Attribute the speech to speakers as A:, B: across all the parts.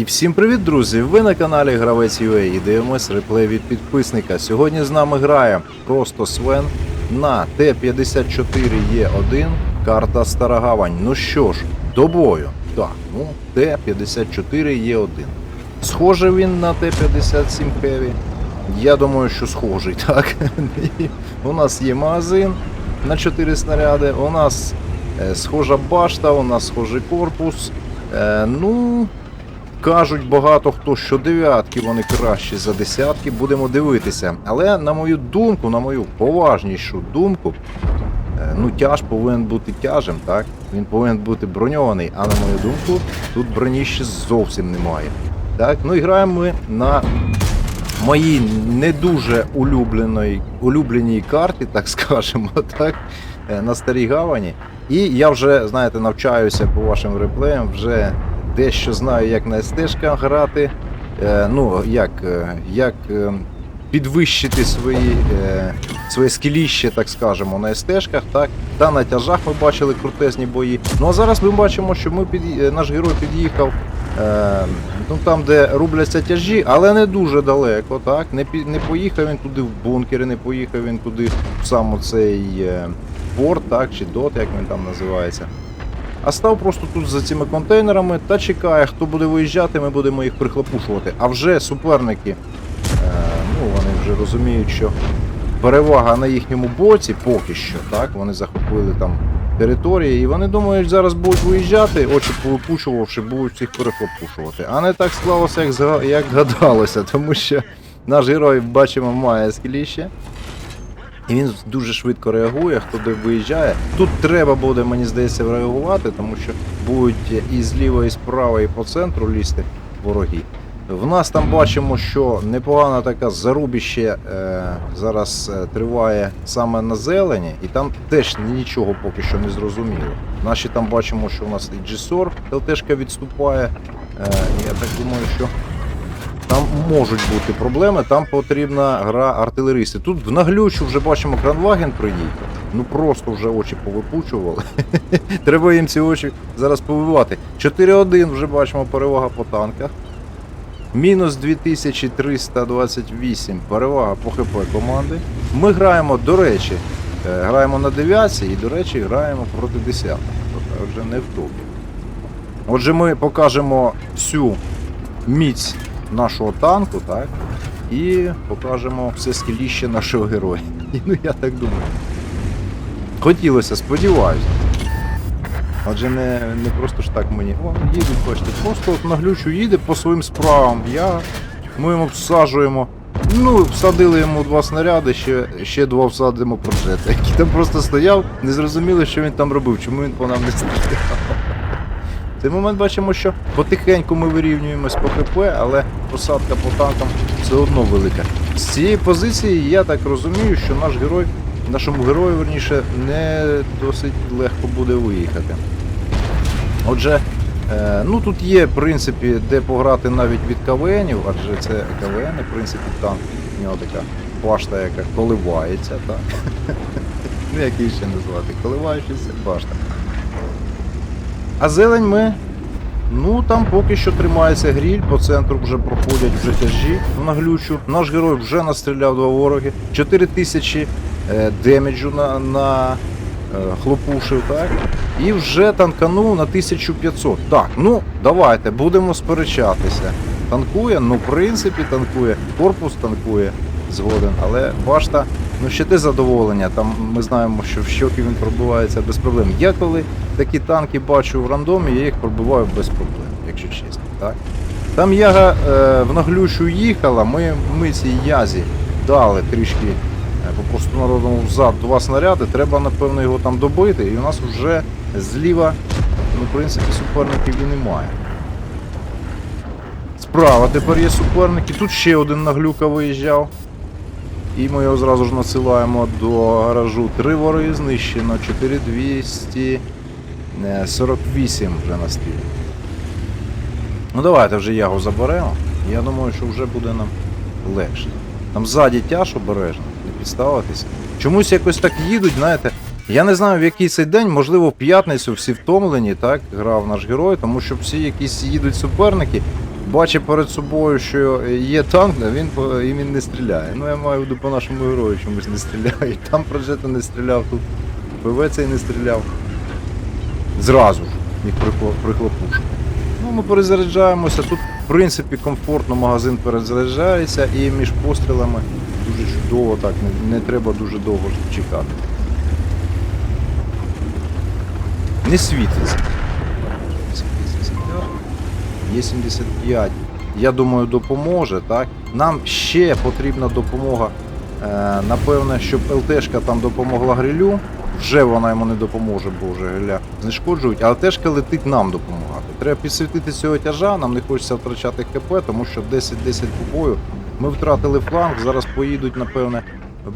A: І всім привіт, друзі! Ви на каналі Гравець UA і дивимось реплей від підписника. Сьогодні з нами грає просто Свен на Т-54Е1, карта Стара Гавань. Ну що ж, до бою. Так, ну Т-54Е1. Схожий він на Т-57 Heavy? Я думаю, що схожий, так. У нас є магазин на 4 снаряди, у нас е, схожа башта, у нас схожий корпус. Е, ну, Кажуть багато хто, що дев'ятки вони кращі за десятки, будемо дивитися. Але на мою думку, на мою поважнішу думку, е, ну тяж повинен бути тяжем, так? Він повинен бути броньований, а на мою думку, тут броні ще зовсім немає. Так, ну і граємо ми на моїй не дуже улюбленій, улюбленій карті, так скажемо, так, е, на старій гавані. І я вже, знаєте, навчаюся по вашим реплеям, вже дещо знаю, як на СТ-шках грати. Е, ну, як, е, як е, підвищити свої, своє скіліще, так скажемо, на СТ-шках, так. Та на тяжах ми бачили крутезні бої. Ну а зараз ми бачимо, що ми під, наш герой під'їхав. Ну, там, де рубляться тяжі, але не дуже далеко, так? Не, не поїхав він туди в бункери, не поїхав він туди в сам цей е, порт, так, чи дот, як він там називається. А став просто тут за цими контейнерами та чекає, хто буде виїжджати, ми будемо їх прихлопушувати. А вже суперники, е, ну вони вже розуміють, що перевага на їхньому боці поки що, так, вони захопили там території, і вони думають, зараз будуть виїжджати, очі повипучувавши, будуть всіх перехлопушувати. А не так склалося, як, як гадалося, тому що наш герой, бачимо, має скіліще. І він дуже швидко реагує, хто де виїжджає. Тут треба буде, мені здається, реагувати, тому що будуть і зліва, і справа, і по центру лізти вороги. В нас там бачимо, що непогана така зарубіще е, зараз е, триває саме на зелені, і там теж нічого поки що не зрозуміло. Наші там бачимо, що у нас і GSOR ЛТшка відступає. Е, я так думаю, що там можуть бути проблеми, там потрібна гра артилеристів. Тут в наглючу вже бачимо Кранваген приїхав. Ну просто вже очі повипучували. Треба їм ці очі зараз повивати. 4-1 вже бачимо перевага по танках. Мінус 2328 перевага по ХП команди. Ми граємо, до речі, е, граємо на 9 і, до речі, граємо проти 10. Тобто вже не в топі. Отже, ми покажемо всю міць нашого танку, так? І покажемо все скіліще нашого героя. Ну я так думаю. Хотілося, сподіваюся. Отже, не, не просто ж так мені. О, їдуть, бачите, просто от наглючу їде по своїм справам. Я, ми йому всаджуємо. Ну, всадили йому два снаряди, ще, ще два всадимо прожета, який там просто стояв, не зрозуміло, що він там робив, чому він по нам не стріляв. В цей момент бачимо, що потихеньку ми вирівнюємось по ХП, але посадка по танкам все одно велика. З цієї позиції я так розумію, що наш герой, нашому герою, верніше, не досить легко буде виїхати. Отже, е, ну тут є, в принципі, де пограти навіть від КВНів, адже це КВН, в принципі, танк, у нього така башта, яка коливається, так? Ну, як її ще назвати? Коливаючися башта. А зелень ми. Ну там поки що тримається гріль, по центру вже проходять вже тяжі на глючу. Наш герой вже настріляв два вороги. 4000 е, демеджу на, на е, хлопушив, так? І вже танканув на 1500. Так, ну давайте, будемо сперечатися. Танкує, ну в принципі танкує, корпус танкує згоден, але башта, ну ще те задоволення. Там ми знаємо, що в щоки він пробивається без проблем. Я коли такі танки бачу в рандомі, я їх пробиваю без проблем, якщо чесно. Так? Там яга е, в наглющу їхала, ми, ми цій язі дали трішки е, по простонародному взад два снаряди, треба напевно його там добити, і у нас вже зліва, ну, в принципі, суперників і немає. Справа тепер є суперники. Тут ще один наглюка виїжджав. І ми його зразу ж насилаємо до гаражу. Три вори знищено, 4248 вже на стрілі. Ну давайте вже ягу заберемо. Я думаю, що вже буде нам легше. Там ззаді тяж обережно, не підставитися. Чомусь якось так їдуть, знаєте. Я не знаю, в який цей день, можливо, в п'ятницю всі втомлені, так, грав наш герой, тому що всі якісь їдуть суперники. Бачить перед собою, що є танк, він і він не стріляє. Ну я маю по нашому герою чомусь не стріляє. Там проджета не стріляв, тут ПВ цей не стріляв. Зразу ж їх прихлопушив. Ну, ми перезаряджаємося. Тут, в принципі, комфортно магазин перезаряджається і між пострілами дуже чудово так, не, не треба дуже довго чекати. Не світиться. Є 75. Я думаю, допоможе, так? Нам ще потрібна допомога. Е, напевне, щоб ЛТшка там допомогла грилю. Вже вона йому не допоможе, бо вже гриля знешкоджують, а ЛТшка летить нам допомагати. Треба підсвітити цього тяжа, нам не хочеться втрачати ХП, тому що 10-10 по бою. Ми втратили фланг, зараз поїдуть, напевне,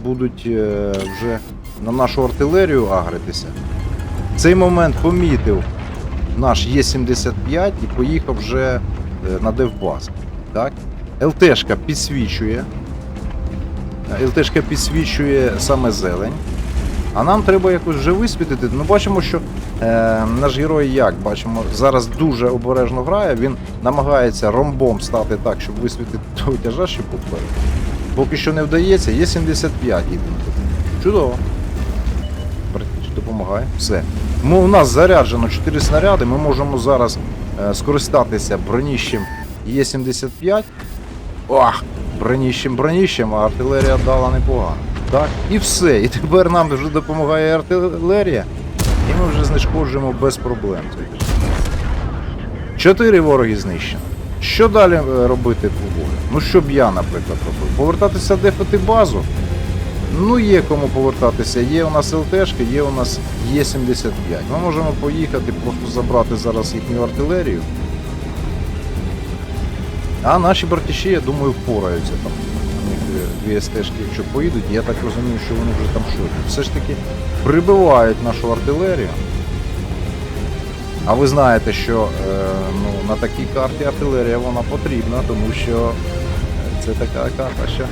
A: будуть е, вже на нашу артилерію агритися. Цей момент помітив наш Є75 і поїхав вже е, на девбаз. Так? ЛТшка підсвічує. Е, ЛТшка підсвічує саме зелень. А нам треба якось вже висвітити. Ну, бачимо, що е, наш герой як бачимо, зараз дуже обережно грає. Він намагається ромбом стати так, щоб висвітити того тяжа, що попереду. Поки що не вдається, є 75 їдемо. Чудово. Допомагає. Все. Ми, у нас заряджено 4 снаряди, ми можемо зараз е, скористатися броніщем Є75. Ох, броніщем, броніщем, а артилерія дала непогано. Так, і все. І тепер нам вже допомагає артилерія, і ми вже знешкоджуємо без проблем. Чотири вороги знищено. Що далі е, робити по бою? Ну що б я, наприклад, робив? Повертатися дефати базу. Ну, є кому повертатися. Є у нас ЛТшки, є у нас Є75. Ми можемо поїхати, просто забрати зараз їхню артилерію. А наші братіші, я думаю, впораються там. Дві- СТшки, якщо поїдуть, я так розумію, що вони вже там шотні. Все ж таки прибивають нашу артилерію. А ви знаєте, що е, ну, на такій карті артилерія вона потрібна, тому що е, це така карта, що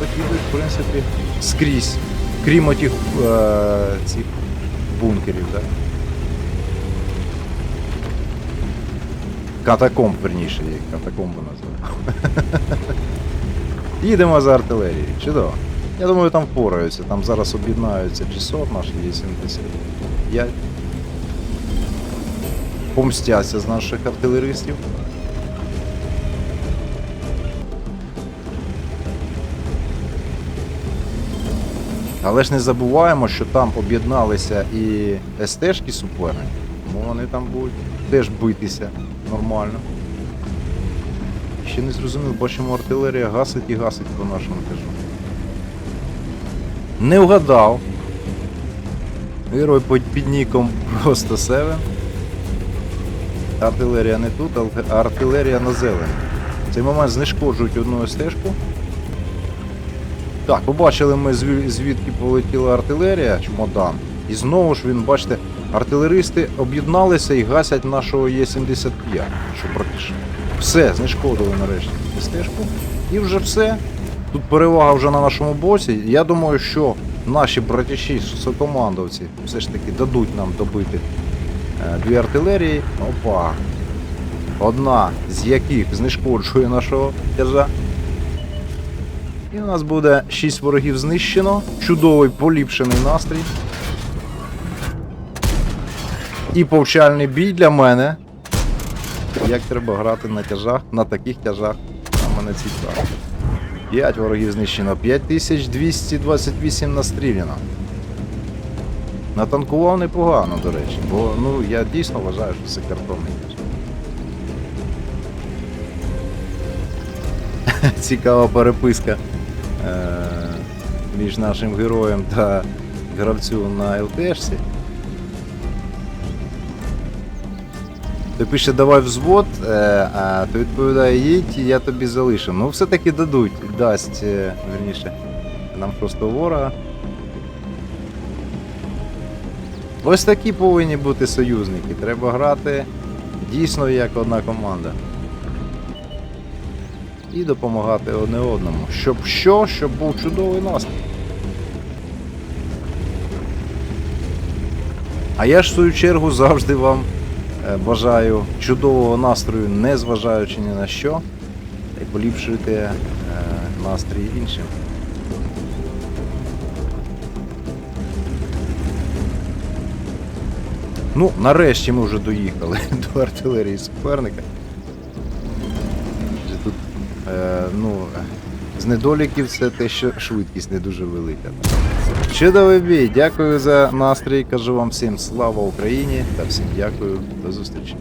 A: закидують, в принципі, скрізь. Крім отих е, цих бункерів, так? Катакомб, верніше, їх катакомби назвав. Їдемо за артилерією. Чудово. Я думаю, там впораються. Там зараз об'єднаються 600 наші є 75. Помстяться з наших артилеристів. Але ж не забуваємо, що там об'єдналися і СТшки суперники, тому вони там будуть теж битися нормально. Ще не зрозумів, бачимо, артилерія гасить і гасить по нашому кажу. Не вгадав. Герой під, під ніком просто 7. Артилерія не тут, а артилерія на зелені. В цей момент знешкоджують одну стежку. Так, побачили ми звідки полетіла артилерія, чемодан. І знову ж він, бачите, артилеристи об'єдналися і гасять нашого Є-75, що практично. Все, знешкодили нарешті стежку. І вже все. Тут перевага вже на нашому боці. Я думаю, що наші братіші, сокомандовці, все ж таки дадуть нам добити е, дві артилерії. Опа. Одна з яких знешкоджує нашого тяжа. І у нас буде 6 ворогів знищено. Чудовий поліпшений настрій. І повчальний бій для мене. Як треба грати на тяжах, на таких тяжах. А мене цікаво. 5 ворогів знищено, 5228 настріляно. Натанкував непогано, до речі, бо ну, я дійсно вважаю, що це картонний тяж. Цікава переписка між нашим героєм та гравцю на ЛТшці. Той пише, давай взвод, е, а то відповідає, їдь, я тобі залишу. Ну, все-таки дадуть, дасть, е, верніше, нам просто ворога. Ось такі повинні бути союзники. Треба грати дійсно як одна команда. І допомагати одне одному. Щоб що, щоб був чудовий настрій. А я ж в свою чергу завжди вам Е, Бажаю чудового настрою, не зважаючи ні на що. І поліпшуйте е, настрій іншим. Ну, нарешті ми вже доїхали до артилерії суперника. Е, ну, з недоліків це те, що швидкість не дуже велика. Чудовий бій, дякую за настрій. Кажу вам всім слава Україні та всім дякую. До зустрічі.